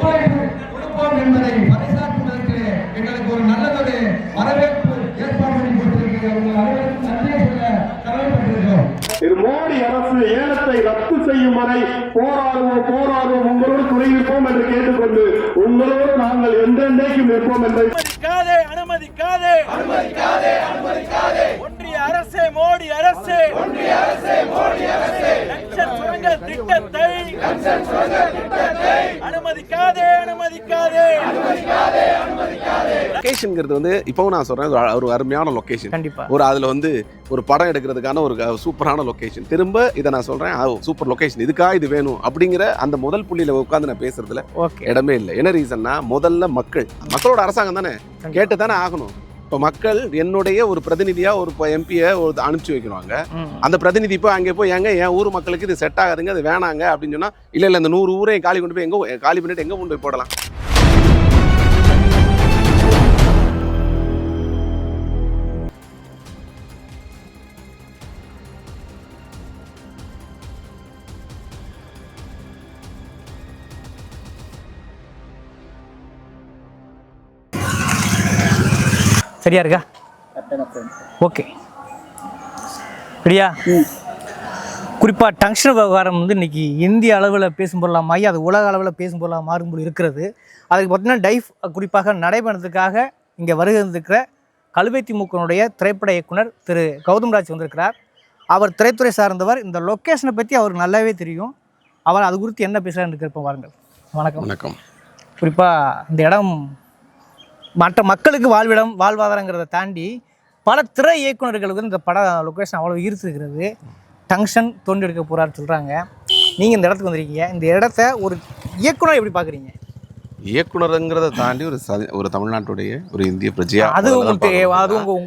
கொடுப்போம் என்பதை பறைசாற்றுவதற்கு எங்களுக்கு ஒரு நல்லதொரு வரவேற்பு ஏற்பாடு பண்ணி கொடுத்திருக்கிறீர்கள் உங்கள் அனைவருக்கும் நன்றியை சொல்ல கடமைப்பட்டிருக்கிறோம் இது மோடி அரசு ஏலத்தை ரத்து செய்யும் வரை போராடுவோம் போராடுவோம். உங்களோடு துணை நிற்போம் என்று கேட்டுக்கொண்டு உங்களோடு நாங்கள் என்றென்றைக்கும் நிற்போம் என்பதை அனுமதிக்காதே அனுமதிக்காதே. அனுமதிக்காதே அனுமதிக்காதே. ஒன்றிய அரசே மோடி அரசே. ஒன்றிய அரசே மோடி அரசே. லட்சம் சுரங்க திட்டத்தை லட்சம் சுரங்க திட்டத்தை அனுமதிக்காதே அனுமதிக்காதே. அனுமதிக்காதே அனுமதிக்காதே. லொகேஷனுங்கிறது வந்து இப்போவும் நான் சொல்றேன் ஒரு அருமையான லொகேஷன். கண்டிப்பா. ஒரு அதுல வந்து ஒரு படம் எடுக்கிறதுக்கான ஒரு சூப்பரான லொகேஷன். திரும்ப இதை நான் சொல்றேன் சூப்பர் லொகேஷன். இதுக்காக இது வேணும் அப்படிங்கிற அந்த முதல் புள்ளியில உட்காந்து நான் பேசுறதுல இடமே இல்லை. என்ன ரீசன்னா முதல்ல மக்கள். மக்களோட அரசாங்கம் தானே? கேட்டு தானே ஆகணும். இப்போ மக்கள் என்னுடைய ஒரு பிரதிநிதியா ஒரு எம்பியை ஒரு அனுப்பிச்சு வைக்கிறாங்க அந்த பிரதிநிதி இப்போ அங்கே போய் எங்க என் ஊர் மக்களுக்கு இது செட் ஆகாதுங்க அது வேணாங்க அப்படின்னு சொன்னா இல்ல இல்ல இந்த நூறு ஊரையும் காலி கொண்டு போய் எங்க காலி பண்ணிட்டு எங்க கொண்டு போய் போடலாம்? சரியா இருக்கா? ஓகே சரியா குறிப்பாக டங்ஷன் விவகாரம் வந்து இன்னைக்கு இந்திய அளவில் பேசும் பொருளாமாகி அது உலக அளவில் பேசும் பொருளாக மாறும்போது இருக்கிறது. அதுக்கு பார்த்தீங்கன்னா டைஃப் குறிப்பாக நடைபெறதுக்காக இங்கே வருகிற கல்வெத்தி மூக்கனுடைய திரைப்பட இயக்குனர் திரு கௌதம் ராஜ் வந்திருக்கிறார். அவர் திரைத்துறை சார்ந்தவர் இந்த லொக்கேஷனை பற்றி அவருக்கு நல்லாவே தெரியும். அவர் அது குறித்து என்ன பேசுகிறான்னு இருக்கிறப்ப வாருங்கள் வணக்கம். வணக்கம். குறிப்பாக இந்த இடம் மற்ற மக்களுக்கு வாழ்விடம் வாழ்வாதாரங்கிறத தாண்டி பல திரை இயக்குநர்களுக்கு இந்த பட லொக்கேஷன் அவ்வளோ ஈர்த்துருக்கிறது. டங்ஷன் தோண்டி எடுக்க போகிறான்னு சொல்கிறாங்க நீங்கள் இந்த இடத்துக்கு வந்திருக்கீங்க. இந்த இடத்த ஒரு இயக்குனர் எப்படி பார்க்குறீங்க? இயக்குனருங்கிறத தாண்டி ஒரு சதி- ஒரு தமிழ்நாட்டுடைய ஒரு இந்திய பிரஜையா அது உங்களுக்கு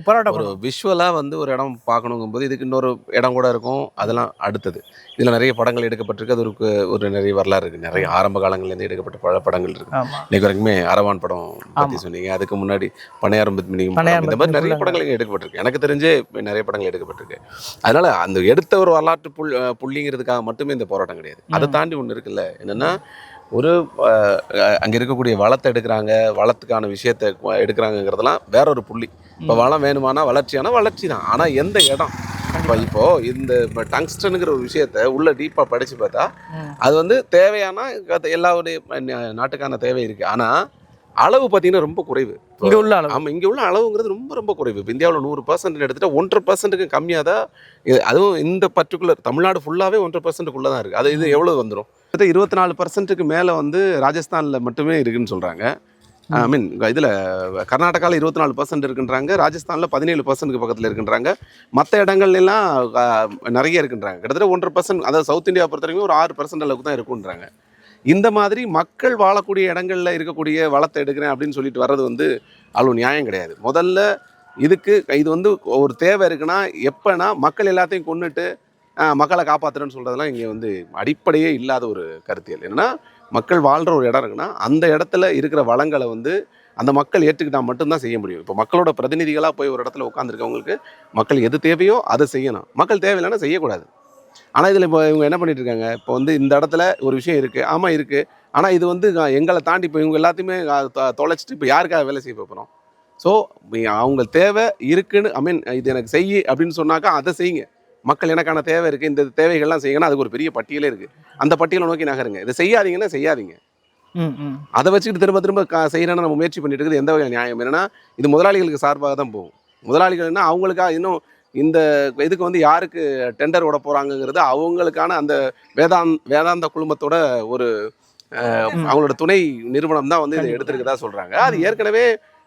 போராட்டம். ஒரு விஷுவலாக வந்து ஒரு இடம் பார்க்கணுங்கும் போது இதுக்கு இன்னொரு இடம் கூட இருக்கும். அதெல்லாம் அடுத்தது. இதில் நிறைய படங்கள் எடுக்கப்பட்டிருக்கு. அது ஒரு ஒரு நிறைய வரலாறு இருக்குது நிறைய ஆரம்ப காலங்கள்லேருந்து எடுக்கப்பட்ட பல படங்கள் இருக்கு. இன்னைக்கு வரைக்குமே அரவான் படம் பற்றி சொன்னீங்க. அதுக்கு முன்னாடி பனையாரம் இந்த மாதிரி நிறைய படங்கள் இங்க எடுக்கப்பட்டிருக்கு. எனக்கு தெரிஞ்சே நிறைய படங்கள் எடுக்கப்பட்டிருக்கு. அதனால அந்த எடுத்த ஒரு வரலாற்று அஹ் புள்ளிங்கிறதுக்காக மட்டுமே இந்த போராட்டம் கிடையாது. அதை தாண்டி ஒன்று இருக்குல்ல. என்னன்னா ஒரு அங்க இருக்கக்கூடிய வளத்தை எடுக்கிறாங்க வளத்துக்கான விஷயத்தை எடுக்கிறாங்கங்கிறதெல்லாம் வேற ஒரு புள்ளி. இப்போ வளம் வேணுமானா வளர்ச்சியானா வளர்ச்சி தான் ஆனா எந்த இடம்? இப்போ இப்போ இந்த இப்போ டங்ஸ்டனுங்கிற ஒரு விஷயத்த உள்ள டீப்பா படிச்சு பார்த்தா. அது வந்து தேவையான எல்லாருடைய நாட்டுக்கான தேவை இருக்கு. ஆனா அளவு பார்த்தீங்கன்னா ரொம்ப குறைவு. இங்கே உள்ள அளவு. ஆமா இங்க உள்ள அளவுங்கிறது ரொம்ப ரொம்ப குறைவு. இப்போ இந்தியாவில் நூறு பர்சன்ட் எடுத்துட்டா ஒன்றரை பர்சன்ட்டுக்கு கம்மியாக தான் இது. அதுவும் இந்த பர்டிகுலர் தமிழ்நாடு ஃபுல்லாவே ஒன்றரை பர்சன்ட்டுக்குள்ளே தான் இருக்குது அது இது எவ்வளோ வந்துடும் கிட்டத்தட்ட இருபத்தி நாலு பர்சன்ட்டுக்கு மேலே வந்து ராஜஸ்தானில் மட்டுமே இருக்குன்னு சொல்கிறாங்க ஐ மீன் இதில் கர்நாடகாவில் இருபத்தி நாலு பர்சன்ட் இருக்குன்றாங்க ராஜஸ்தானில் பதினேழு பர்சன்ட்டுக்கு பக்கத்தில் இருக்குன்றாங்க. மற்ற இடங்கள்லாம் நிறைய இருக்குன்றாங்க. கிட்டத்தட்ட ஒன்றரை பர்சன்ட் அதாவது சவுத் இந்தியா பொறுத்த வரைக்கும் ஒரு ஆறு பர்சன்ட் அளவுக்கு தான் இருக்குன்றாங்க. இந்த மாதிரி மக்கள் வாழக்கூடிய இடங்கள்ல இருக்கக்கூடிய வளத்தை எடுக்கிறேன் அப்படின்னு சொல்லிட்டு வர்றது வந்து அவ்வளோ நியாயம் கிடையாது. முதல்ல இதுக்கு இது வந்து ஒரு தேவை இருக்குன்னா எப்போனா மக்கள் எல்லாத்தையும் ஆஹ், மக்களை காப்பாற்றுறேன்னு சொல்கிறதெல்லாம் இங்கே வந்து அடிப்படையே இல்லாத ஒரு கருத்தியல். என்னன்னா மக்கள் வாழ்கிற ஒரு இடம் இருக்குன்னா அந்த இடத்துல இருக்கிற வளங்களை வந்து அந்த மக்கள் ஏற்றுக்கிட்டால் மட்டும்தான் செய்ய முடியும். இப்போ மக்களோட பிரதிநிதிகளாக போய் ஒரு இடத்துல உட்காந்துருக்கவங்களுக்கு மக்கள் எது தேவையோ அதை செய்யணும். மக்கள் தேவையில்லைன்னா செய்யக்கூடாது. ஆனால் இதில் இப்போ இவங்க என்ன பண்ணிட்டு இருக்காங்க? இப்போ வந்து இந்த இடத்துல ஒரு விஷயம் இருக்குது ஆமாம் இருக்குது ஆனால் இது வந்து எங்களை தாண்டி இப்போ இவங்க எல்லாத்தையுமே தொலைச்சிட்டு இப்போ யாருக்காக வேலை செய்ய போகிறோம் ஸோ அவங்க தேவை இருக்குன்னு ஐ மீன் இது எனக்கு செய் அப்படின்னு சொன்னாக்கா அதை செய்யுங்க. மக்கள் எனக்கான தேவை இருக்குது இந்த தேவைகள்லாம் செய்யுங்கன்னா அதுக்கு ஒரு பெரிய பட்டியலே இருக்குது அந்த பட்டியலை நோக்கி நகருங்க. இதை செய்யாதீங்கன்னா செய்யாதீங்க. அதை வச்சுக்கிட்டு திரும்ப திரும்ப க செய்யணும்னு நம்ம முயற்சி பண்ணிட்டு இருக்குது எந்த வகை நியாயம்? என்னன்னா இது முதலாளிகளுக்கு சார்பாக தான் போகும். முதலாளிகள்னா அவங்களுக்காக இன்னும் இந்த இதுக்கு வந்து யாருக்கு டெண்டர் விட போறாங்கங்கிறது அவங்களுக்கான அந்த வேதாந்த் வேதாந்த குழுமத்தோட ஒரு அவங்களோட துணை நிறுவனம் தான் வந்து இதை எடுத்திருக்கதா சொல்றாங்க. அது ஏற்கனவே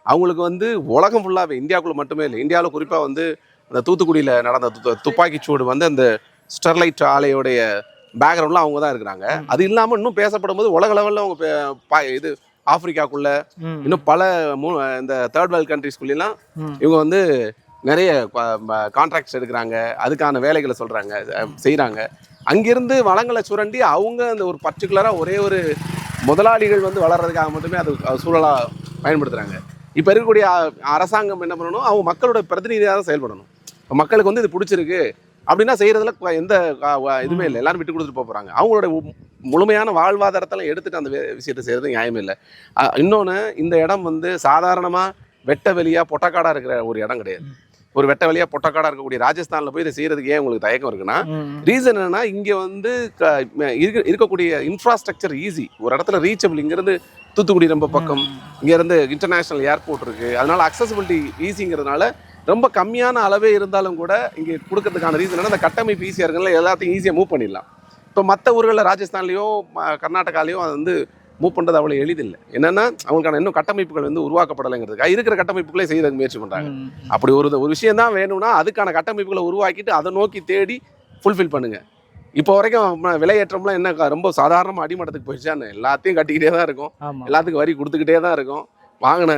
அவங்களுக்கு வந்து உலகம் ஃபுல்லாகவே இந்தியாவுக்குள்ள மட்டுமே இல்லை. இந்தியாவில் குறிப்பாக வந்து அந்த தூத்துக்குடியில் நடந்த து- துப்பாக்கிச் சூடு வந்து அந்த ஸ்டெர்லைட் ஆலையோடைய பேக்ரவுண்ட்ல அவங்க தான் இருக்கிறாங்க. அது இல்லாமல் இன்னும் பேசப்படும் போது உலக லெவலில் அவங்க இது ஆப்பிரிக்காக்குள்ள இன்னும் பல இந்த தேர்ட் வேர்ல்ட் கண்ட்ரிஸ்குள்ளெல்லாம். இவங்க வந்து நிறைய கான்ட்ராக்ட்ஸ் எடுக்கிறாங்க. அதுக்கான வேலைகளை சொல்றாங்க செய்கிறாங்க அங்கிருந்து வளங்களை சுரண்டி அவங்க அந்த ஒரு பர்டிகுலராக ஒரே ஒரு முதலாளிகள் வந்து வளர்றதுக்காக மட்டுமே அது சூழலாக பயன்படுத்துகிறாங்க இப்போ இருக்கக்கூடிய அரசாங்கம் என்ன பண்ணணும்? அவங்க மக்களோட பிரதிநிதியாக தான் செயல்படணும். மக்களுக்கு வந்து இது பிடிச்சிருக்கு. அப்படின்னா செய்யறதுல கு- எந்த இதுவுமே இல்லை. எல்லாரும் விட்டு கொடுத்துட்டு போக போறாங்க. அவங்களோட முழுமையான வாழ்வாதாரத்தெல்லாம் எடுத்துட்டு அந்த விஷயத்தை செய்யறது நியாயம் இல்லை. இன்னொன்று இந்த இடம் வந்து சாதாரணமா வெட்ட வெளியா பொட்டக்காடா இருக்கிற ஒரு இடம் கிடையாது. ஒரு வெட்ட வெளியா பொட்டக்காடா இருக்கக்கூடிய ராஜஸ்தான்ல போய் இதை செய்யறதுக்கு ஏன் உங்களுக்கு தயக்கம் இருக்குன்னா. ரீசன் என்னன்னா இங்க வந்து க- இருக்க- இருக்கக்கூடிய இன்ஃப்ராஸ்ட்ரக்சர் ஈஸி. ஒரு இடத்துல ரீச்சபிள் இங்கிருந்து தூத்துக்குடி ரொம்ப பக்கம் இங்க இருந்து இன்டர்நேஷனல் ஏர்போர்ட் இருக்கு. அதனால அக்சசிபிலிட்டி ஈஸிங்கிறதுனால ரொம்ப கம்மியான அளவே இருந்தாலும் கூட இங்க கொடுக்கறதுக்கான ரீசன் என்ன அந்த கட்டமைப்பு ஈஸியா இருக்குல்ல எல்லாத்தையும் ஈஸியா மூவ் பண்ணிடலாம். இப்போ மற்ற ஊர்களில் ராஜஸ்தான்லயோ கர்நாடகாலயோ அது வந்து மூவ் பண்றது அவ்வளவு எளிதில்லை. என்னன்னா அவங்களுக்கான இன்னும் கட்டமைப்புகள் வந்து உருவாக்கப்படலைங்கிறதுக்காக இருக்கிற கட்டமைப்புகளே செய்யறதுக்கு முயற்சி பண்றாங்க. ம். அப்படி ஒரு ஒரு விஷயம் தான் வேணும்னா அதுக்கான கட்டமைப்புகளை உருவாக்கிட்டு அதை நோக்கி தேடி ஃபுல்ஃபில் பண்ணுங்க. இப்போ வரைக்கும் விலையேற்றம்லாம் என்ன ரொம்ப சாதாரணமாக அடிமட்டத்துக்கு போயிடுச்சான்னு எல்லாத்தையும் கட்டிக்கிட்டே தான் இருக்கும். எல்லாத்துக்கும் வரி கொடுத்துக்கிட்டே தான் இருக்கும். வாங்கின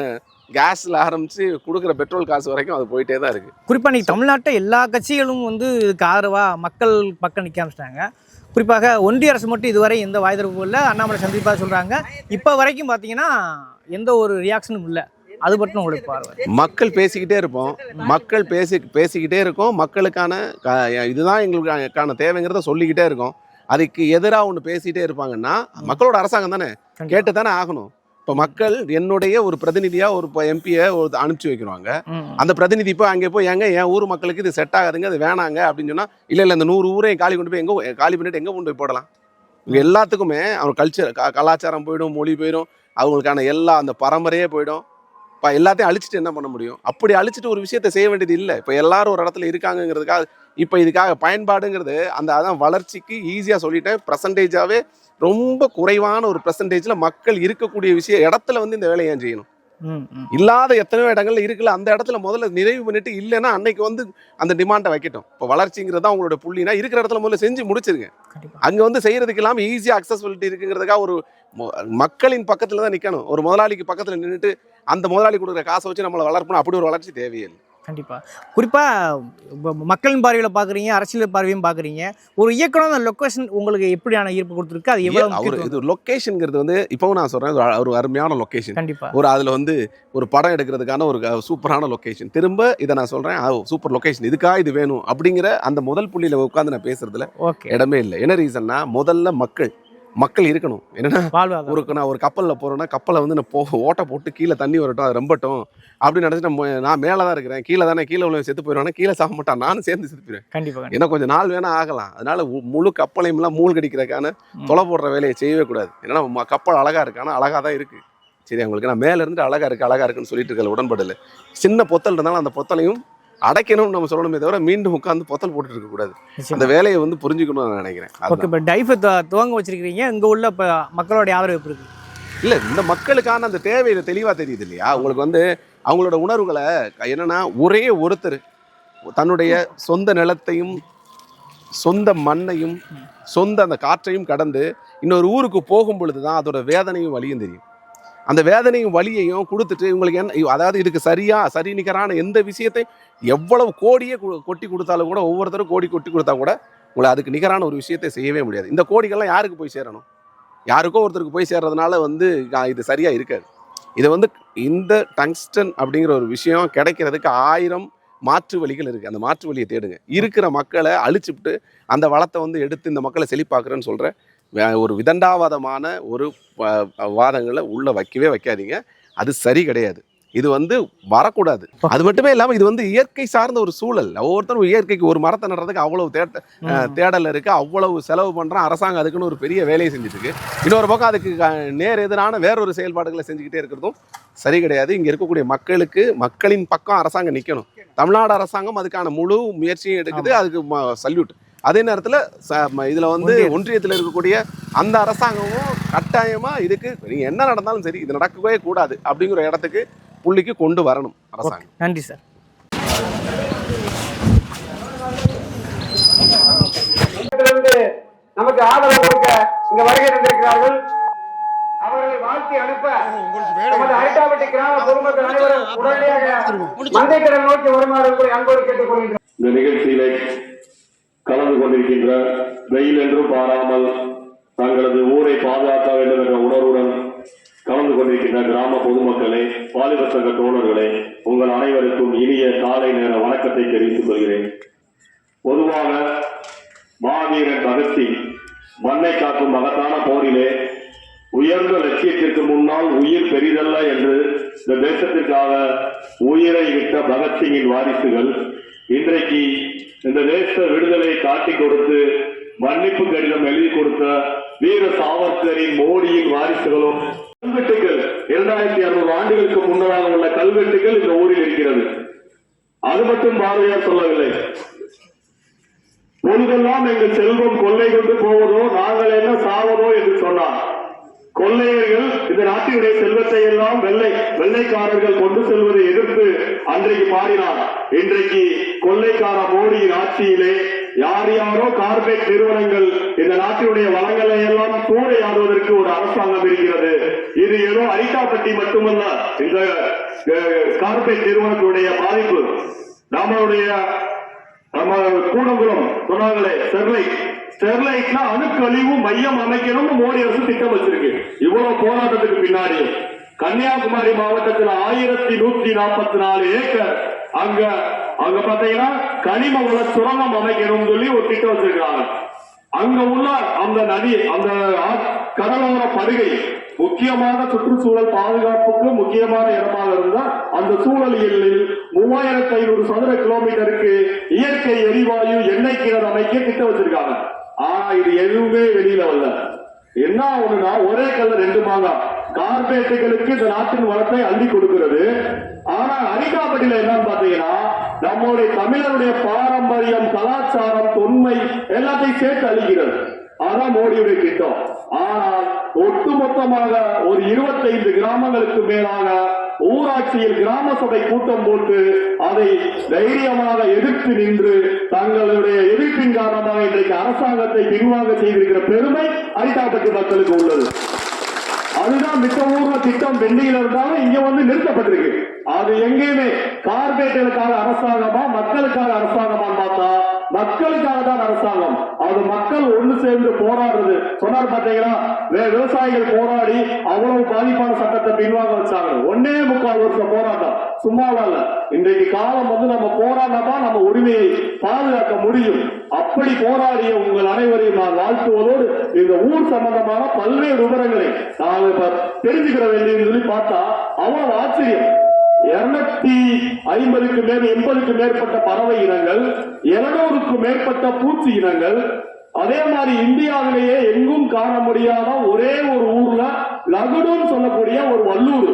கேஸ்ல ஆரம்பிச்சு கொடுக்குற பெட்ரோல் காசு வரைக்கும் அது போயிட்டே தான் இருக்கு. குறிப்பாக இன்னைக்கு தமிழ்நாட்டை எல்லா கட்சிகளும் வந்து இதுக்கு ஆதரவாக மக்கள் பக்கம் நிற்க ஆரம்பிச்சிட்டாங்க. குறிப்பாக ஒன்றிய அரசு மட்டும் இதுவரை எந்த வாய் திறப்பு இல்லை. அண்ணாமலை சந்திப்பாக சொல்கிறாங்க இப்போ வரைக்கும் பார்த்தீங்கன்னா எந்த ஒரு ரியாக்ஷனும் இல்லை. அது மட்டும் உங்களுக்கு பார்வை. மக்கள் பேசிக்கிட்டே இருப்போம். மக்கள் பேசி பேசிக்கிட்டே இருக்கோம். மக்களுக்கான க- இதுதான் எங்களுக்கான தேவைங்கிறத சொல்லிக்கிட்டே இருக்கோம். அதுக்கு எதிராக ஒன்று பேசிக்கிட்டே இருப்பாங்கன்னா மக்களோட அரசாங்கம் தானே? கேட்டு தானே ஆகணும். இப்போ மக்கள் என்னுடைய ஒரு பிரதிநிதியா ஒரு எம்பியை ஒரு அனுப்பிச்சு வைக்கிறாங்க. அந்த பிரதிநிதி போய் அங்கே போய் எங்க என் ஊர் மக்களுக்கு இது செட் ஆகாதுங்க அது வேணாங்க அப்படின்னு சொன்னா இல்ல இல்ல இந்த நூறு ஊரையும் காலி கொண்டு போய் எங்க காலி பண்ணிட்டு எங்க கொண்டு போய் போடலாம்? இவங்க எல்லாத்துக்குமே அவங்க கல்ச்சர் கலாச்சாரம் போயிடும் மொழி போயிடும் அவங்களுக்கான எல்லா அந்த பரம்பரையே போயிடும். இப்போ எல்லாத்தையும் அழிச்சிட்டு என்ன பண்ண முடியும்? அப்படி அழிச்சிட்டு ஒரு விஷயத்தை செய்ய வேண்டியது இல்லை. இப்போ எல்லாரும் ஒரு இடத்துல இருக்காங்கங்கிறதுக்காக இப்போ இதுக்காக பயன்பாடுங்கிறது அந்த அதான் வளர்ச்சிக்கு ஈஸியாக சொல்லிட்டேன். பர்சன்டேஜாவே ரொம்ப குறைவான ஒரு பர்சன்டேஜில் மக்கள் இருக்கக்கூடிய விஷயம் இடத்துல வந்து இந்த வேலையை ஏன் செய்யணும்? இல்லாத எத்தனையோ இடங்கள்ல இருக்குல்ல அந்த இடத்துல முதல்ல நிறைவு பண்ணிட்டு இல்லைன்னா அன்னைக்கு வந்து அந்த டிமாண்டை வைக்கட்டும். இப்போ வளர்ச்சிங்கிறது உங்களோட புள்ளினா இருக்கிற இடத்துல முதல்ல செஞ்சு முடிச்சிருங்க. அங்க வந்து செய்யறதுக்கு இல்லாம ஈஸியா அக்சசபிலிட்டி இருக்குங்கிறதுக்காக ஒரு மக்களின் பக்கத்துல தான் நிக்கணும். ஒரு முதலாளிக்கு பக்கத்துல நின்னுட்டு அந்த முதலாளி கொடுக்குற காசை வச்சு நம்மளை வளர்க்கணும். அப்படி ஒரு வளர்ச்சி தேவையில்லை கண்டிப்பாக குறிப்பாக மக்களின் பார்வையில் பார்க்குறீங்க அரசியல் பார்வையும் பார்க்குறீங்க ஒரு இயக்கணும் அந்த லொக்கேஷன் உங்களுக்கு எப்படியான ஈர்ப்பு கொடுத்துருக்கு? அது எவ்வளோ அவரு இது லொகேஷன்ங்கிறது வந்து இப்பவும் நான் சொல்றேன் இது ஒரு- அருமையான லொகேஷன் கண்டிப்பாக ஒரு அதுல வந்து ஒரு படம் எடுக்கிறதுக்கான ஒரு சூப்பரான லொகேஷன் திரும்ப இதை நான் சொல்றேன் சூப்பர் லொகேஷன் இதுக்காக இது வேணும்? அப்படிங்கிற அந்த முதல் புள்ளியில உட்காந்து நான் பேசுறதுல ஓகே. இடமே இல்லை. என்ன ரீசன்னா முதல்ல மக்கள் மக்கள் இருக்கணும். என்னன்னா ஒரு நான் ஒரு கப்பலில் போகிறேன்னா கப்பலை வந்து நான் போ ஓட்டை போட்டு கீழே தண்ணி வரட்டும் அது ரொம்பட்டும். அப்படின்னு நினச்சிட்டு நம்ம நான் மேலே தான் இருக்கிறேன். கீழே தானே கீழே உள்ள செத்து போயிடுவானா? கீழே சாக மாட்டான். நானும் சேர்ந்து செத்து போயிடுவேன். கண்டிப்பாக ஏன்னா கொஞ்சம் நாள் வேணா ஆகலாம். அதனால முழு கப்பலையும்லாம் மூழ்கடிக்கிறதுக்கான கடிக்கிறதுக்கான தொலை போடுற வேலையை செய்யவே கூடாது. ஏன்னா கப்பல் அழகா இருக்கு ஆனால் அழகா தான் இருக்கு. சரி உங்களுக்கு நான் மேல இருந்து அழகா இருக்கு அழகா இருக்குன்னு சொல்லிட்டு இருக்கல உடன்படல. சின்ன பொத்தல் இருந்தாலும் அந்த பொத்தலையும் அடைக்கணும்னு நம்ம சொல்லணுமே தவிர மீண்டும் உட்காந்து பொத்தல் போட்டுட்டு இருக்க கூடாது. அந்த வேலையை வந்து புரிஞ்சுக்கணும்னு நான் நினைக்கிறேன். ஓகே இப்போ டைஃபை துவங்க வச்சிருக்கிறீங்க இங்கே உள்ள இப்போ மக்களோட ஆதரவு எப்படி இருக்கு? இல்ல இந்த மக்களுக்கான அந்த தேவை இது தெளிவா தெரியுது இல்லையா? உங்களுக்கு வந்து அவங்களோட உணர்வுகளை என்னன்னா ஒரே ஒருத்தர் தன்னுடைய சொந்த நிலத்தையும் சொந்த மண்ணையும் சொந்த அந்த காற்றையும் கடந்து இன்னொரு ஊருக்கு போகும் பொழுது தான் அதோட வேதனையும் வலியும் தெரியும். அந்த வேதனையும் வலியையும் கொடுத்துட்டு இவங்களுக்கு என்ன அதாவது இதுக்கு சரியா சரி நிகரான எந்த விஷயத்தையும் எவ்வளவு கோடியே கொட்டி கொடுத்தாலும் கூட ஒவ்வொருத்தரும் கோடி கொட்டி கொடுத்தா கூட உங்களை அதுக்கு நிகரான ஒரு விஷயத்தை செய்யவே முடியாது. இந்த கோடிகள்லாம் யாருக்கு போய் சேரணும்? யாருக்கோ ஒருத்தருக்கு போய் சேர்றதுனால வந்து இது சரியா இருக்காது. இதை வந்து இந்த டங்ஸ்டன் அப்படிங்கிற ஒரு விஷயம் கிடைக்கிறதுக்கு ஆயிரம் மாற்று வழிகள் இருக்குது அந்த மாற்று வழியை தேடுங்க. இருக்கிற மக்களை அழிச்சுட்டு அந்த வளத்தை வந்து எடுத்து இந்த மக்களை செழிப்பாக்குறேன்னு சொல்கிற ஒரு விதண்டாவாதமான ஒரு வாதங்களை உள்ள வைக்கவே வைக்காதீங்க. அது சரி கிடையாது. இது வந்து வரக்கூடாது. அது மட்டுமே இல்லாம இது வந்து இயற்கை சார்ந்த ஒரு சூழல். ஒவ்வொருத்தரும் இயற்கைக்கு ஒரு மரத்தை நடுறதுக்கு அவ்வளவு தேட்ட தேடல் இருக்கு. அவ்வளவு செலவு பண்றான் அரசாங்கம் அதுக்குன்னு ஒரு பெரிய வேலையை செஞ்சுட்டு இருக்கு இன்னொரு பக்கம் அதுக்கு நேர் எதிரான வேறொரு செயல்பாடுகளை செஞ்சுக்கிட்டே இருக்கிறதும் சரி கிடையாது. இங்க இருக்கக்கூடிய மக்களுக்கு மக்களின் பக்கம் அரசாங்கம் நிக்கணும். தமிழ்நாடு அரசாங்கம் அதுக்கான முழு முயற்சியும் எடுக்குது. அதுக்கு சல்யூட். அதே நேரத்துல இதுல வந்து ஒன்றியத்துல. இருக்கக்கூடிய அந்த அரசாங்கமும் கட்டாயமா இதுக்கு நீங்க என்ன நடந்தாலும் சரி இது நடக்கவே கூடாது அப்படிங்கிற இடத்துக்கு புள்ளிக்கு கொண்டு வரணும் அரசாங்கம். நன்றி சார். நமக்கு ஆதரவு கொடுக்க இங்க வருகை தந்திருக்கிறார்கள். அவர்களை வாழ்த்தி அனுப்ப நமது ஐட்டாவட்டி கிராம பொதுமக்கள் அனைவரும் உடனடியாக மந்தைக்கடல் நோக்கி வருமாறு அன்போடு கேட்டுக்கொள்கின்றோம். இந்த நிகழ்ச்சியிலே கலந்து கொண்டிருக்கின்ற வெயில் என்றும் பாராமல் தங்களது ஊரை பாதுகாக்க வேண்டும் என்ற உணர்வுடன் கலந்து கொண்டிருக்கின்ற கிராம பொதுமக்களே வாலிப சங்க தோழர்களே உங்கள் அனைவருக்கும் இனிய காலை நேர வணக்கத்தை தெரிவித்துக் கொள்கிறேன். பொதுவாக மாவீரன் பகத்சிங் மண்ணை காக்கும் மகத்தான போரிலே உயர்ந்த லட்சியத்திற்கு முன்னால் உயிர் பெரிதல்ல என்று இந்த தேசத்திற்காக உயிரை விட்ட பகத்சிங்கின் வாரிசுகள் இன்றைக்கு இந்த தேச விடுதலை காட்டிக் கொடுத்து மன்னிப்பு கடிதம் எழுதி கொடுத்த வீர சாவர்கரின் மோடியின் வாரிசுகளும் கல்வெட்டுகள் இரண்டாயிரத்தி அறுநூறு ஆண்டுகளுக்கு முன்னதாக உள்ள கல்வெட்டுகள் இந்த ஊரில் இருக்கிறது. அது மட்டும் பாரதியார் சொல்லவில்லை. பொழுதெல்லாம் எங்கள் செல்வம் கொள்ளை கொண்டு போவதோ நாங்கள் என்ன சாவதோ என்று சொன்னார். கொள்ளையர்கள் இந்த நாட்டினுடைய செல்வத்தை எல்லாம் வெள்ளை வெள்ளைக்காரர்கள் கொண்டு செல்வதை எதிர்த்து அன்றைக்கு பாடினார். இன்றைக்கு கொள்ளைக்கார மோடியின் ஆட்சியிலே யார் யாரோ கார்பரேட் நிறுவனங்கள் இந்த நாட்டினுடைய வளங்களை எல்லாம் சூறையாடுவதற்கு ஒரு அரசாங்கம் இருக்கிறது. இது ஏதோ அரிக்காப்பட்டி மட்டுமல்ல இந்த அஹ், கார்பரேட் நிறுவனத்தினுடைய பாதிப்பு. நம்மளுடைய நம்ம கூடங்குளம் சொன்னாங்களே ஸ்டெர்லைட் ஸ்டெர்லைட்ல அணுக்கழிவு மையம் அமைக்கணும்னு மோடி அரசு திட்டம் வச்சிருக்கு. இவ்வளவு போராட்டத்துக்கு பின்னாடி கன்னியாகுமரி மாவட்டத்தில் ஆயிரத்தி நூத்தி நாற்பத்தி நாலு ஏக்கர் அங்க அங்க பாத்தீங்கன்னா கனிம உள்ள சுரங்கம் அமைக்கணும்னு சொல்லி ஒரு திட்டம் வச்சிருக்காங்க. அங்க உள்ள அந்த நதி அந்த கடலோர படுகை முக்கியமான சுற்றுச்சூழல் பாதுகாப்புக்கு முக்கியமான இடமாக இருந்தா அந்த சூழலியலில் மூவாயிரத்தி ஐநூறு சதுர கிலோமீட்டருக்கு இயற்கை எரிவாயு எண்ணெய் கிணறு அமைக்க திட்டம் வச்சிருக்காங்க. ஆனா இது எதுவுமே வெளியில வரல. என்ன ஒண்ணுனா ஒரே கல்ல ரெண்டு மாங்காய். கார்பரேட்டுகளுக்கு இந்த நாட்டின் வளத்தை அள்ளி கொடுக்கிறது. ஆனா அரிகாப்பட்டியில என்னன்னு பாத்தீங்கன்னா நம்மளுடைய தமிழருடைய பாரம்பரியம் கலாச்சாரம் தொன்மை எல்லாத்தையும் சேர்த்து அழிகிறது அதான் மோடியுடைய திட்டம். ஆனால் ஒட்டுமொத்தமாக ஒரு இருபத்தைந்து கிராமங்களுக்கு மேலாக ஊராட்சியில் கிராம சபை கூட்டம் போட்டு அதை தைரியமாக எதிர்த்து நின்று தங்களுடைய எதிர்ப்பின் காரணமாக இன்றைக்கு அரசாங்கத்தை பின்வாங்க செய்திருக்கிற பெருமை அரிதாபட்டி மக்களுக்கு உள்ளது. அதுதான் மித்த ஊர்ல திட்டம் வெண்டியில் இருந்தாலும் இங்க வந்து நிறுத்தப்பட்டிருக்கு. அது எங்கேயுமே கார்பரேட்டுகளுக்காக அரசாங்கமா மக்களுக்காக அரசாங்கமா பார்த்தா மக்களுக்காக தான் அரசாங்கம். அது மக்கள் ஒண்ணு சேர்ந்து போராடுறது. சொன்னார் பாத்தீங்கன்னா வே- விவசாயிகள் போராடி அவ்வளவு பாதிப்பான சட்டத்தை பின்வாங்க வச்சாங்க. ஒன்னே முக்கால் வருஷம் போராட்டம். சும்மாவா இல்ல இன்றைக்கு காலம் வந்து நம்ம போராடினா நம்ம உரிமையை பாதுகாக்க முடியும். அப்படி போராடிய உங்கள் அனைவரையும் நான் வாழ்த்துவதோடு இந்த ஊர் சம்பந்தமான பல்வேறு விவரங்களை நான் இப்ப தெரிஞ்சுக்கிற வேண்டியது சொல்லி பார்த்தா அவ்வளவு ஆச்சரியம். இருநூத்தி ஐம்பதுக்கு மேல் எண்பதுக்கு மேற்பட்ட பறவை இனங்கள் இருநூறுக்கு மேற்பட்ட பூச்சி இனங்கள். அதே மாதிரி இந்தியாவிலேயே எங்கும் காண முடியாத ஒரே ஒரு ஊர்ல லகுடுன்னு சொல்லக்கூடிய ஒரு வல்லூர்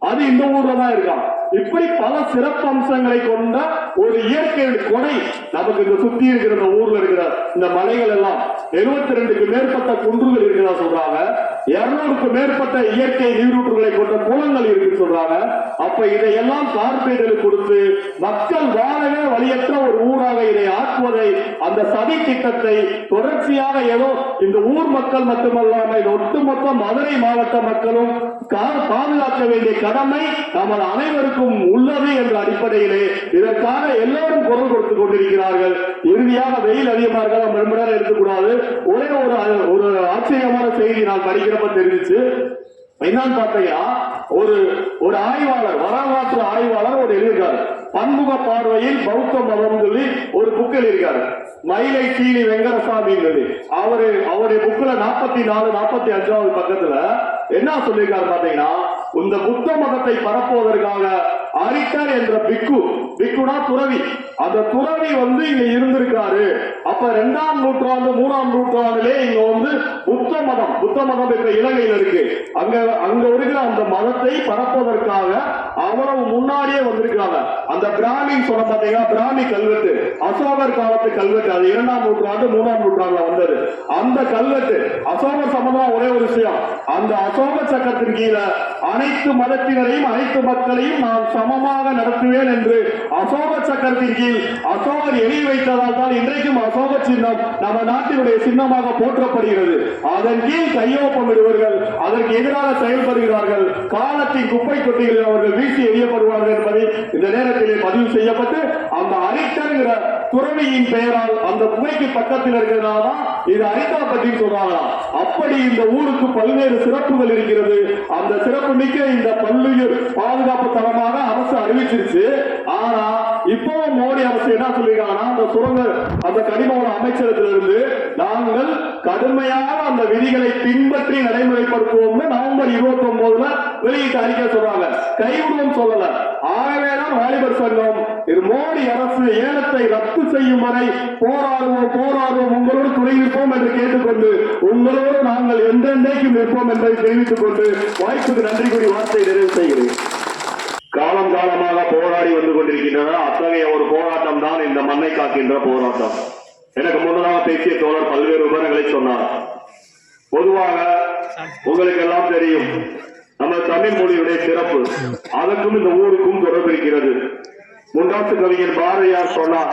அது இந்த ஊர்ல தான் இருக்கான் இப்படி பல சிறப்பு அம்சங்களை கொண்ட ஒரு இயற்கை கொடை நமக்கு இந்த சுத்தி இருக்கிற இந்த ஊர்ல இருக்கிற இந்த மலைகள் எல்லாம். எழுபத்தி ரெண்டுக்கு மேற்பட்ட குன்றுகள் இருக்கிறதா சொல்றாங்க. இருநூறுக்கு மேற்பட்ட இயற்கை நீரூற்றுகளை கொண்ட குளங்கள் இருக்குன்னு சொல்றாங்க. அப்ப இதையெல்லாம் கார்பரேட்டுகளுக்கு கொடுத்து மக்கள் வாழவே வழியற்ற ஒரு ஊராக இதை ஆக்குவதை அந்த சதி திட்டத்தை தொடர்ச்சியாக ஏதோ இந்த ஊர் மக்கள் மட்டுமல்லாமல் ஒட்டுமொத்த மதுரை மாவட்ட மக்களும் பாதுகாக்க வேண்டிய கடமை நமது அனைவருக்கும் உள்ளது என்ற அடிப்படையிலே இதற்காக எல்லோரும் குரல் கொடுத்துக் கொண்டிருக்கிறார்கள். இறுதியாக வெயில் அதிகமா இருக்க நம்ம இருக்கக்கூடாது. ஒரே ஒரு ஒரு ஆச்சரியமான செய்தி நான் படிக்கிறப்ப தெரிஞ்சுச்சு. என்னன்னு பார்த்தீங்கன்னா ஒரு ஒரு ஆய்வாளர் வரலாற்று ஆய்வாளர் ஒரு எழுதியிருக்காரு. பன்முக பார்வையில் பௌத்த மதம் சொல்லி ஒரு புக் எழுதியிருக்காரு மயிலை சீனி வெங்கடசாமி அவரு அவருடைய புக்ல நாற்பத்தி நாலு நாற்பத்தி அஞ்சாவது பக்கத்துல என்ன சொல்லியிருக்காரு பாத்தீங்கன்னா இந்த புத்த மதத்தை பரப்புவதற்காக அரிட்டர் என்ற பிக்கு பிக்குனா துறவி. அந்த துறவி வந்து இங்க இருந்திருக்காரு. அப்ப இரண்டாம் நூற்றாண்டு மூணாம் நூற்றாண்டிலே இங்க வந்து புத்த மதம் புத்த மதம் இப்ப இலங்கையில் இருக்கு. அங்க அங்க இருக்கிற அந்த மதத்தை பரப்பதற்காக அவ்வளவு முன்னாடியே வந்திருக்காங்க. அந்த பிராமி சொன்ன பாத்தீங்கன்னா பிராமி கல்வெட்டு. அசோகர் காலத்து கல்வெட்டு. அது இரண்டாம் நூற்றாண்டு மூணாம் நூற்றாண்டுல வந்தது. அந்த கல்வெட்டு அசோகர் சம்பந்தமா ஒரே ஒரு விஷயம். அந்த அசோக சக்கரத்தின் கீழே அனைத்து மதத்தினரையும் அனைத்து மக்களையும் நான் சமமாக நடத்துவேன் என்று அசோக சக்கரத்தின் கீழ் அசோகர் எழுதி வைத்ததால் தான் இன்றைக்கும் அசோக சின்னம் நம்ம நாட்டினுடைய சின்னமாக போற்றப்படுகிறது. அதன் கீழ் கையொப்பமிடுவர்கள் அதற்கு எதிராக செயல்படுகிறார்கள். காலத்தின் குப்பை தொட்டிகளில் அவர்கள் வீசி எறியப்படுவார்கள் என்பதை இந்த நேரத்திலே பதிவு செய்யப்பட்டு அந்த அரிட்டர்கிற துறவியின் பெயரால் அந்த குகைக்கு பக்கத்தில் இருக்கிறதுனால தான் இது பத்தி சொல்றாங்களாம் அப்படி இந்த ஊருக்கு பல்வேறு சிறப்புகள் இருக்கிறது. அந்த சிறப்பு மிக்க இந்த பல்லுயிர் பாதுகாப்பு தரமாக அரசு அறிவிச்சிருச்சு. ஆனா இப்பவும் மோடி அரசு என்ன சொல்லியிருக்காங்கன்னா அந்த சுரங்க அந்த கனிமவள அமைச்சகத்திலிருந்து நாங்கள் கடுமையாக அந்த விதிகளை பின்பற்றி நடைமுறைப்படுத்துவோம்னு நவம்பர் இருபத்தி ஒன்பதுல வெளியிட்ட அறிக்கை சொல்றாங்க. கைவிடுவோம் சொல்லல. ஆகவேதான் வாலிபர் சங்கம். இது மோடி அரசு ஏலத்தை ரத்து செய்யும் வரை போராடுவோம் போராடுவோம். உங்களோடு துணை நிற்போம் என்று கேட்டுக்கொண்டு உங்களோடு நாங்கள் எந்தெந்தைக்கும் நிற்போம் என்பதை தெரிவித்துக் கொண்டு வாய்ப்புக்கு நன்றி கூறி வார்த்தை நிறைவு செய்கிறேன். காலம் காலமாக போராடி வந்து கொண்டிருக்கின்றன. அத்தகைய ஒரு போராட்டம் தான் இந்த மண்ணை காக்கின்ற போராட்டம். எனக்கு முன்னதாக பேசிய தோழர் பல்வேறு விவரங்களை சொன்னார். பொதுவாக உங்களுக்கு எல்லாம் தெரியும் நம்ம தமிழ் மொழியுடைய சிறப்பு அதற்கும் இந்த ஊருக்கும் தொடர்பு இருக்கிறது முன்னாட்டு கவிஞர் பாரதியார் சொன்னார்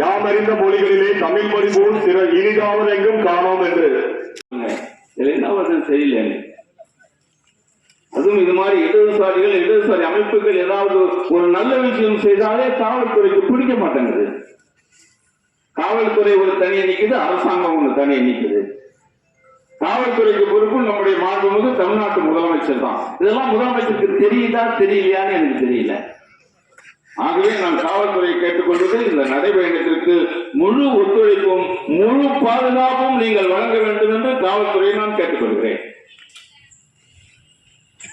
யாம் அறிந்த மொழிகளிலே தமிழ் மொழி போல் சில இனிதாவது எங்கும் காணோம் என்று. இதுல என்ன வருது அதுவும் இது மாதிரி இடதுசாரிகள் இடதுசாரி அமைப்புகள் ஏதாவது ஒரு நல்ல விஷயம் செய்தாலே காவல்துறைக்கு பிடிக்க மாட்டேங்குது. காவல்துறை ஒரு தனியை நிற்குது அரசாங்கம் ஒன்று தனியை நிற்குது காவல்துறைக்கு பொறுப்பு நம்முடைய மாண்புமிகு தமிழ்நாட்டு முதலமைச்சர் தான். இதெல்லாம் முதலமைச்சருக்கு தெரியுதா தெரியலையான்னு எனக்கு தெரியல. ஆகவே நான் காவல்துறையை கேட்டுக்கொண்டது இந்த நடைபயணத்திற்கு முழு ஒத்துழைப்பும் முழு பாதுகாப்பும் நீங்கள் வழங்க வேண்டும் என்று காவல்துறையை நான் கேட்டுக்கொள்கிறேன்.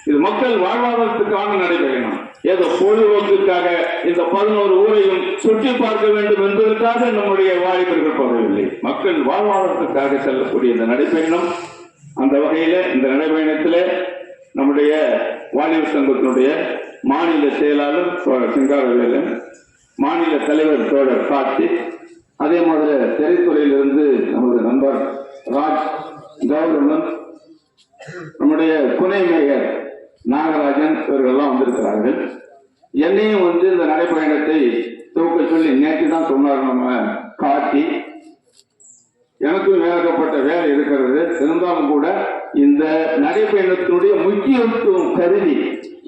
இது மக்கள் வாழ்வாதாரத்துக்கான நடைபயணம். ஏதோ பொழுதுபோக்குக்காக இந்த பதினோரு ஊரையும் சுற்றி பார்க்க வேண்டும் என்பதற்காக நம்முடைய வாலிபர்கள் போகவில்லை. மக்கள் வாழ்வாதாரத்துக்காக செல்லக்கூடிய இந்த நடைபயணம் அந்த வகையில இந்த நடைபயணத்தில் நம்முடைய வாலிபர் சங்கத்தினுடைய மாநில செயலாளர் தோழர் சிங்காரவேலன் மாநில தலைவர் தோழர் கார்த்திக் அதே மாதிரி திரைத்துறையிலிருந்து நமது நண்பர் ராஜ் கௌரவன் நம்முடைய துணை மேயர் நாகராஜன் இவர்கள்லாம் வந்திருக்கிறார்கள். என்னையும் வந்து இந்த நடைப்பயணத்தை துவக்க சொல்லி நேற்று தான் சொன்னார் நம்ம காட்டி எனக்கும் வேகப்பட்ட வேலை இருக்கிறது. இருந்தாலும் கூட இந்த நடைப்பயணத்தினுடைய முக்கியத்துவம் கருதி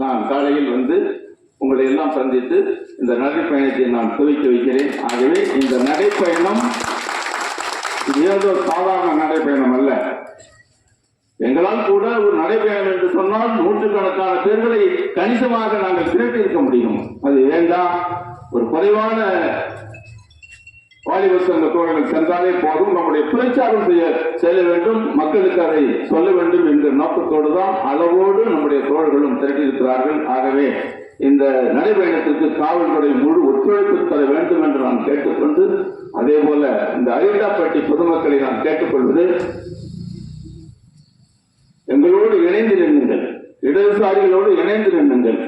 நான் காலையில் வந்து உங்களை எல்லாம் சந்தித்து இந்த நடைப்பயணத்தை நான் துவக்கி வைக்கிறேன். ஆகவே இந்த நடைப்பயணம் ஏதோ சாதாரண நடைப்பயணம் அல்ல. எங்களால் கூட ஒரு நடைபயணம் என்று சொன்னால் நூற்றுக்கணக்கான பேர்களை கணிசமாக நாங்கள் திரட்டி இருக்க முடியும். அது வேண்டாம். ஒரு குறைவான வாலிபர் சங்க தோழர்கள் சென்றாலே போதும். நம்முடைய பிரச்சாரம் செய்ய செல்ல வேண்டும். மக்களுக்கு அதை சொல்ல வேண்டும் என்ற நோக்கத்தோடு தான் அளவோடு நம்முடைய தோழர்களும் திரட்டியிருக்கிறார்கள். ஆகவே இந்த நடைபயணத்திற்கு காவல்துறை முழு ஒத்துழைப்பு தர வேண்டும் என்று நான் கேட்டுக்கொண்டு அதே போல இந்த அரிட்டாப்பட்டி பொதுமக்களை நான் கேட்டுக்கொள்வது எங்களோடு இணைந்து நின்றுங்கள் இடதுசாரிகளோடு இணைந்து நின்றுங்கள்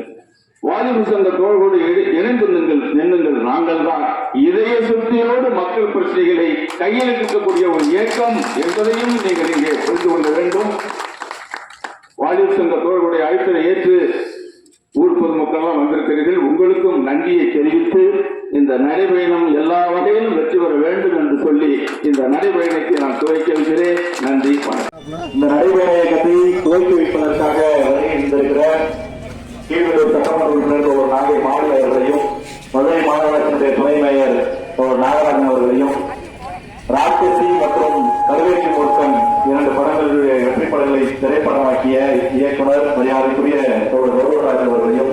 வாலிபு சங்க தோழர்களோடு இணைந்து நின்னுங்கள் நின்னுங்கள் நாங்கள் தான் இதய சுத்தியோடு மக்கள் பிரச்சனைகளை கையில் இருக்கக்கூடிய ஒரு இயக்கம் என்பதையும் நீங்கள் இங்கே புரிந்து கொள்ள வேண்டும். வாலிபு சங்க தோழர்களுடைய அழைப்பை ஏற்று ஊர் பொதுமக்கள்லாம் வந்திருக்கிறீர்கள். உங்களுக்கும் நன்றியை தெரிவித்து இந்த நடைபயணம் எல்லா வகையிலும் வெற்றி பெற வேண்டும் என்று சொல்லி இந்த நடைபயணத்தை நான் துவக்கி வைக்கிறேன். நன்றி வணக்கம். இந்த நடைபயண இயக்கத்தை துவக்கி வைப்பதற்காக வருகின்றிருக்கிற கீழே சட்டமன்ற உறுப்பினர் ஒரு நாகை மாநிலர்களையும் மதுரை மாநகராட்சியினுடைய துணை மேயர் ஒரு நாகராஜன் அவர்களையும் ராட்சசி மற்றும் கருவேற்றி மூர்த்தன் இரண்டு படங்களுடைய வெற்றி படங்களை திரைப்படமாக்கிய இயக்குனர் மரியாதைக்குரிய தோழர் வருவராஜன் அவர்களையும்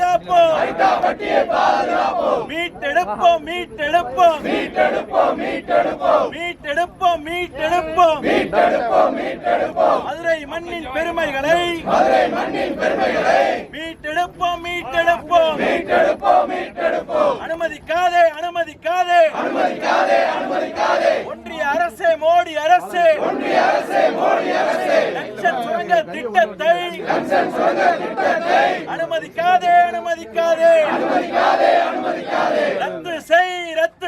பாதுகாப்போம் ஐட்டா வட்டியை பாதுகாப்போம். மீட்டெடுப்போம் மீட்டெடுப்போம். மீட்டெடுப்போம் மீட்டெடுப்போம். மீட்டெடுப்போம் மீட்டெடுப்போம். மீட்டெடுப்போம் மீட்டெடுப்போம். மதுரை மண்ணின் பெருமைகளை மதுரை மண்ணின் பெருமைகளை மீட்டெடுப்போம் மீட்டெடுப்போம். மீட்டெடுப்போம் மீட்டெடுப்போம் அனுமதிக்காதே அனுமதிக்காதே. அனுமதிக்காதே அனுமதிக்காதே ஒன்றிய அரசே மோடி அரசே. ஒன்றிய அரசே மோடி அரசே லட்சம் சுரங்க திட்டத்தை. அனுமதிக்காதே அனுமதிக்காதே அனுமதிக்காதே அனுமதிக்காதே. ரத்து செய்.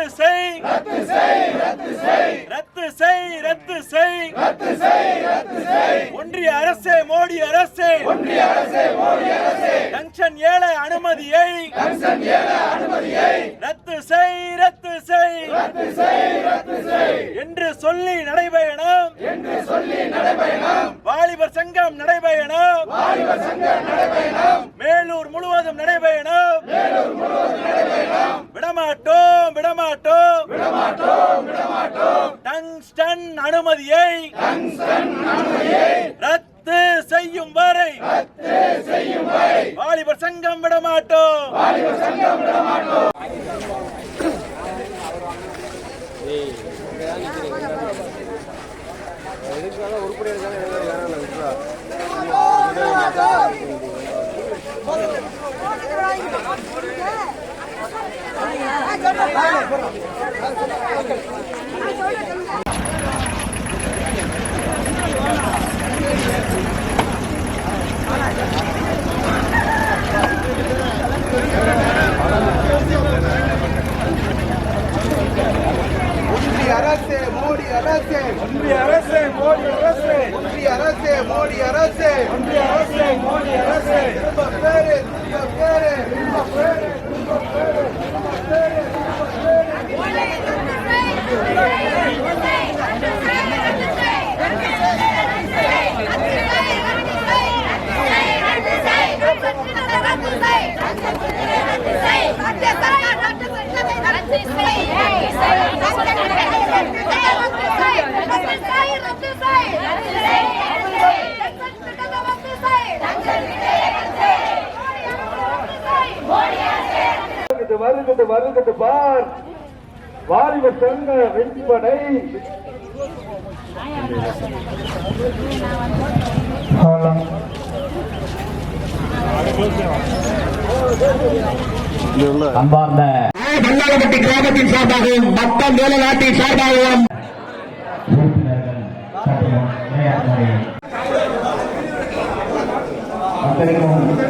ரத்து செய். ரத்து செய் ரத்து செய். ரத்து செய் ரத்து செய். ரத்து செய் ரத்து செய். ஒன்றிய அரசே மோடி அரசே. ஒன்றிய அரசே மோடி அரசே. கஞ்சன் ஏழை அனுமதியை. கஞ்சன் ஏழை அனுமதியை. ரத்து செய் ரத்து செய். ரத்து செய் ரத்து செய். என்று சொல்லி நடைபயணம். என்று சொல்லி நடைபயணம். வாலிபர் சங்கம் நடைபயணம். வாலிபர் சங்கம் நடைபயணம். மேலூர் முழுவதும் நடைபயணம். வருகட்டு பார். வாலிப சங்க வெண்படை. அம்பார்ந்த கிராமத்தின் சார்பாகவும் மக்கள் வேலை நாட்டின் சார்பாகவும். மக்களுக்கும்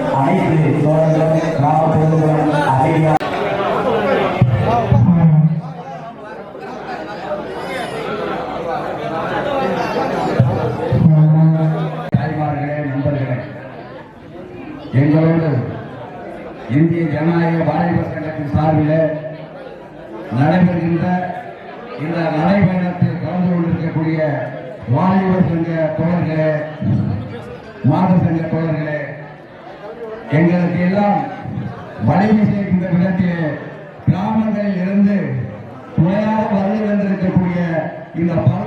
la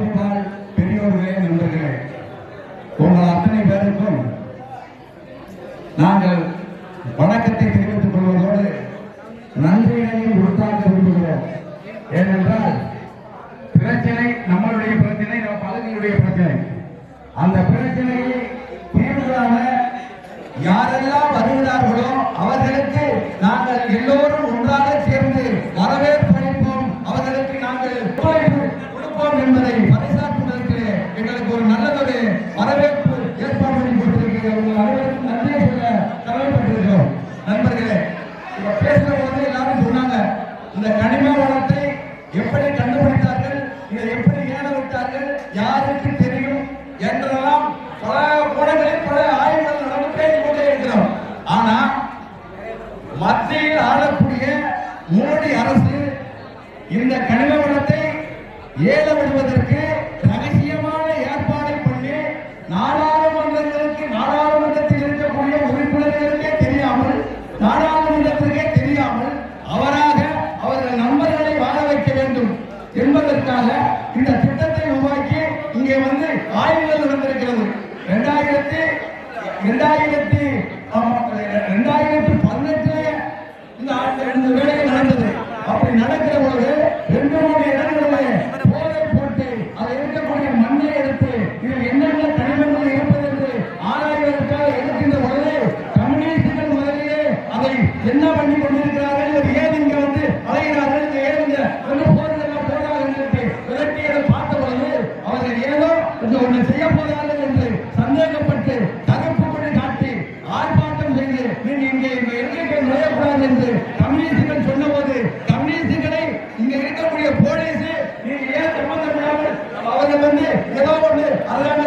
இது ஒன்று செய்ய போகிறார்கள் என்று சந்தேகப்பட்டு தகப்பு கொண்டு காட்டி ஆர்ப்பாட்டம் செய்து நீ இங்கே இந்த எண்ணிக்கை நுழையக்கூடாது என்று கம்யூனிஸ்டுகள் சொன்னபோது கம்யூனிஸ்டுகளை இங்கே இருக்கக்கூடிய போலீஸ் நீ ஏன் சம்பந்தம் இல்லாமல் அவர்கள் வந்து ஏதோ ஒன்று அதெல்லாம்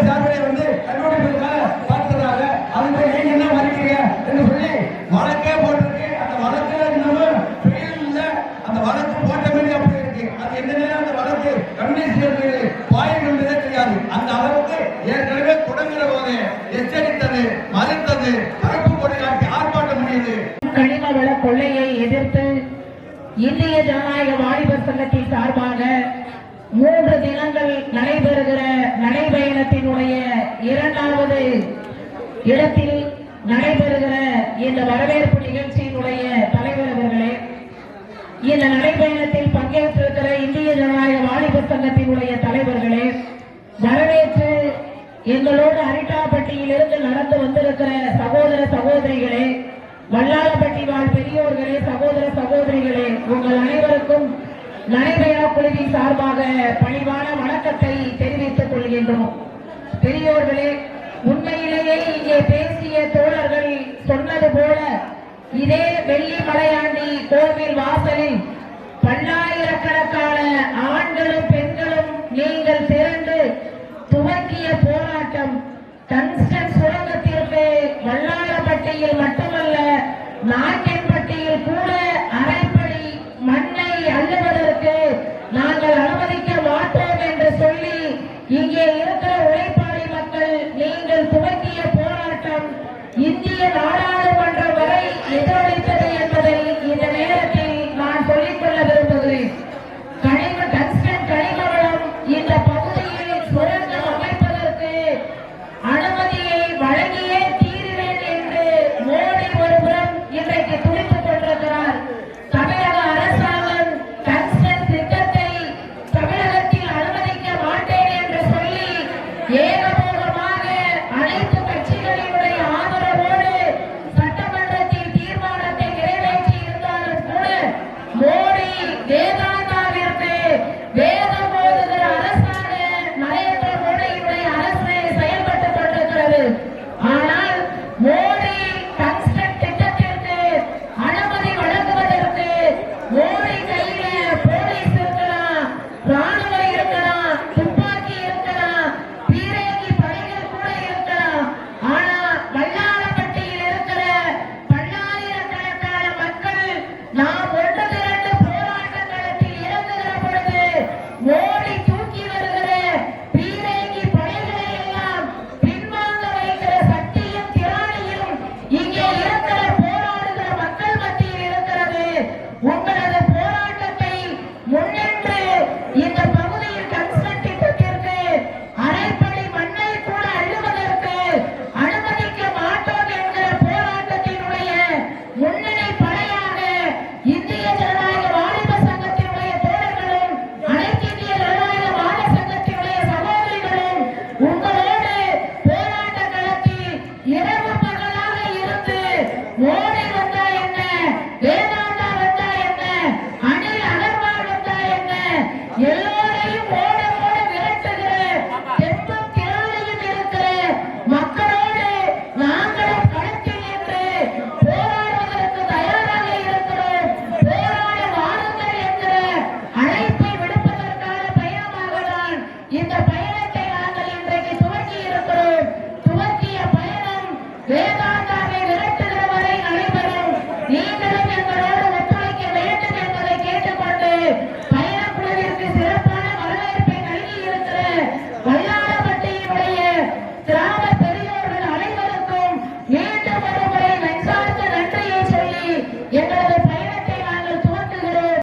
வரவேற்பு நிகழ்ச்சியினுடைய தலைவர் அவர்களே இந்த நடைபயணத்தில் பங்கேற்றிருக்கிற இந்திய ஜனநாயக வாலிபர் சங்கத்தினுடைய தலைவர்களே வரவேற்று எங்களோடு அரிட்டாப்பட்டியிலிருந்து நடந்து வந்திருக்கிற சகோதர சகோதரிகளே வல்லாளப்பட்டி வாழ் பெரியோர்களே சகோதர சகோதரிகளே உங்கள் அனைவருக்கும் நடைபயண குழுவின் சார்பாக பணிவான வணக்கத்தை தெரிவித்துக் கொள்கின்றோம். பெரியோர்களே உண்மையிலேயே இங்கே பேசிய தோழர்கள் சொன்னது போல இதே வெள்ளி மலையாண்டி கோவில் வாசலில் பல்லாயிரக்கணக்கான ஆண்களும் பெண்களும் நீங்கள் திரண்டு துவக்கிய போராட்டம் டங்ஸ்டன் சுரங்கத்திற்கு வல்லாரப்பட்டியில் மட்டுமல்ல நாட்டின்பட்டியில் கூட அரைப்படி மண்ணை அள்ளுவதற்கு நாங்கள் அனுமதிக்க மாட்டோம் என்று சொல்லி இங்கே